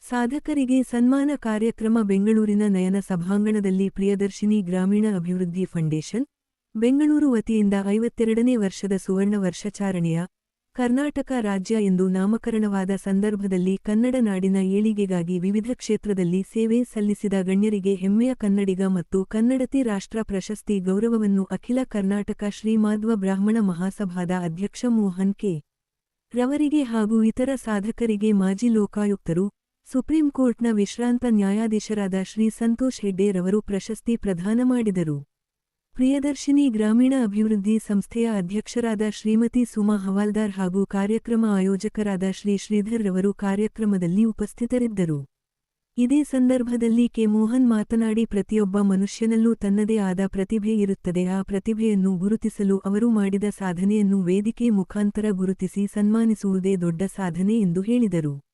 ಸಾಧಕರಿಗೆ ಸನ್ಮಾನ ಕಾರ್ಯಕ್ರಮ ಬೆಂಗಳೂರಿನ ನಯನ ಸಭಾಂಗಣದಲ್ಲಿ ಪ್ರಿಯದರ್ಶಿನಿ ಗ್ರಾಮೀಣ ಅಭಿವೃದ್ಧಿ ಫೌಂಡೇಶನ್, ಬೆಂಗಳೂರು ವತಿಯಿಂದ ಐವತ್ತೆರಡನೇ ವರ್ಷದ ಸುವರ್ಣ ವರ್ಷಾಚರಣೆಯ ಕರ್ನಾಟಕ ರಾಜ್ಯ ಎಂದು ನಾಮಕರಣವಾದ ಸಂದರ್ಭದಲ್ಲಿ ಕನ್ನಡ ನಾಡಿನ ಏಳಿಗೆಗಾಗಿ ವಿವಿಧ ಕ್ಷೇತ್ರದಲ್ಲಿ ಸೇವೆ ಸಲ್ಲಿಸಿದ ಗಣ್ಯರಿಗೆ ಹೆಮ್ಮೆಯ ಕನ್ನಡಿಗ ಮತ್ತು ಕನ್ನಡತಿ ರಾಷ್ಟ್ರ ಪ್ರಶಸ್ತಿ ಗೌರವವನ್ನು ಅಖಿಲ ಕರ್ನಾಟಕ ಶ್ರೀಮಾಧ್ವ ಬ್ರಾಹ್ಮಣ ಮಹಾಸಭಾದ ಅಧ್ಯಕ್ಷ ಮೋಹನ್ ಕೆ. ರವರಿಗೆ ಹಾಗೂ ಇತರ ಸಾಧಕರಿಗೆ ಮಾಜಿ ಲೋಕಾಯುಕ್ತರು, ಸುಪ್ರೀಂ ಕೋರ್ಟ್ನ ವಿಶ್ರಾಂತ ನ್ಯಾಯಾಧೀಶರಾದ ಶ್ರೀ ಸಂತೋಷ್ ಹೆಡ್ಡೆ ರವರು ಪ್ರಶಸ್ತಿ ಪ್ರದಾನ ಮಾಡಿದರು. ಪ್ರಿಯದರ್ಶಿನಿ ಗ್ರಾಮೀಣ ಅಭಿವೃದ್ಧಿ ಸಂಸ್ಥೆಯ ಅಧ್ಯಕ್ಷರಾದ ಶ್ರೀಮತಿ ಸುಮಾ ಹವಾಲ್ದಾರ್ ಹಾಗೂ ಕಾರ್ಯಕ್ರಮ ಆಯೋಜಕರಾದ ಶ್ರೀ ಶ್ರೀಧರ್ ರವರು ಕಾರ್ಯಕ್ರಮದಲ್ಲಿ ಉಪಸ್ಥಿತರಿದ್ದರು. ಇದೇ ಸಂದರ್ಭದಲ್ಲಿ ಕೆ. ಮೋಹನ್ ಮಾತನಾಡಿ, ಪ್ರತಿಯೊಬ್ಬ ಮನುಷ್ಯನಲ್ಲೂ ತನ್ನದೇ ಆದ ಪ್ರತಿಭೆ ಇರುತ್ತದೆ. ಆ ಪ್ರತಿಭೆಯನ್ನು ಗುರುತಿಸಲು ಅವರು ಮಾಡಿದ ಸಾಧನೆಯನ್ನು ವೇದಿಕೆ ಮುಖಾಂತರ ಗುರುತಿಸಿ ಸನ್ಮಾನಿಸುವುದೇ ದೊಡ್ಡ ಸಾಧನೆ ಎಂದು ಹೇಳಿದರು.